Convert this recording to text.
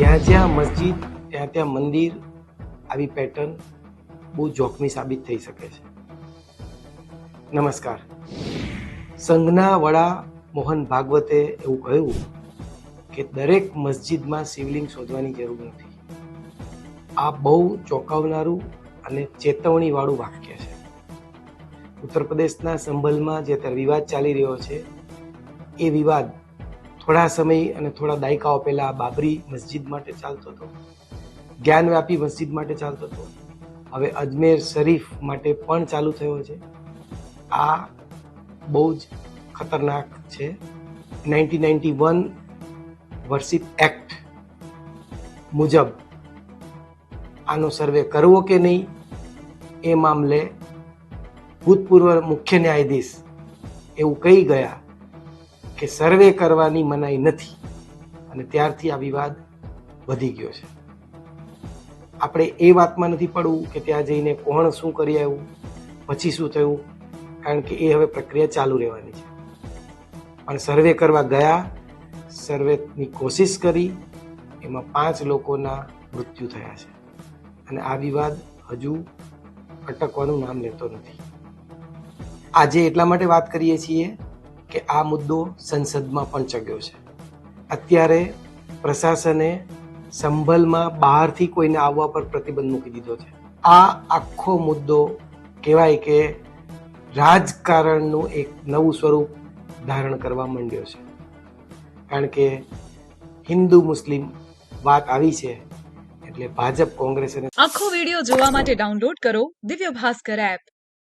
જ્યાં જ્યાં મસ્જિદ, ત્યાં ત્યાં મંદિર આવી પેટર્ન બહુ જોખમી સાબિત થઈ શકે છે. નમસ્કાર. સંઘના વડા મોહન ભાગવતે એવું કહ્યું કે દરેક મસ્જિદમાં શિવલિંગ શોધવાની જરૂર નથી. આ બહુ ચોંકાવનારું અને ચેતવણીવાળું વાક્ય છે. ઉત્તર પ્રદેશના સંભલમાં જે અત્યારે વિવાદ ચાલી રહ્યો છે, એ વિવાદ થોડા સમય અને થોડા દાયકાઓ પહેલાં બાબરી મસ્જિદ માટે ચાલતો હતો. જ્ઞાનવ્યાપી મસ્જિદ માટે ચાલતો હતો. હવે અજમેર શરીફ માટે પણ ચાલુ થયો છે. આ બહુ જ ખતરનાક છે. નાઇન્ટીન નાઇન્ટી વન વર્ષિત એક્ટ મુજબ આનો સર્વે કરવો કે નહીં એ મામલે ભૂતપૂર્વ મુખ્ય ન્યાયાધીશ એવું કહી ગયા કે સર્વે કરવાની મનાઈ નથી. અને ત્યારથી આ વિવાદ વધી ગયો છે. આપણે એ વાતમાં નથી પડવું કે ત્યાં જઈને કોણ શું કરી આવ્યું, પછી શું થયું, કારણ કે એ હવે પ્રક્રિયા ચાલુ રહેવાની છે. પણ સર્વે કરવા ગયા, સર્વેની કોશિશ કરી, એમાં પાંચ લોકોના મૃત્યુ થયા છે. અને આ વિવાદ હજુ અટકવાનું નામ લેતો નથી. આજે એટલા માટે વાત કરીએ છીએ કે આ મુદ્દો સંસદમાં પણ ચગ્યો છે. અત્યારે પ્રશાસને સંભલમાં બહારથી કોઈને આવવા પર પ્રતિબંધ મૂકી દીધો છે. આ આખો મુદ્દો કહેવાય કે રાજકારણનું એક નવું સ્વરૂપ ધારણ કરવા માંડ્યો છે. કારણ કે હિન્દુ મુસ્લિમ વાત આવી છે, એટલે ભાજપ, કોંગ્રેસ આખો વીડિયો જોવા માટે ડાઉનલોડ કરો દિવ્ય ભાસ્કર એપ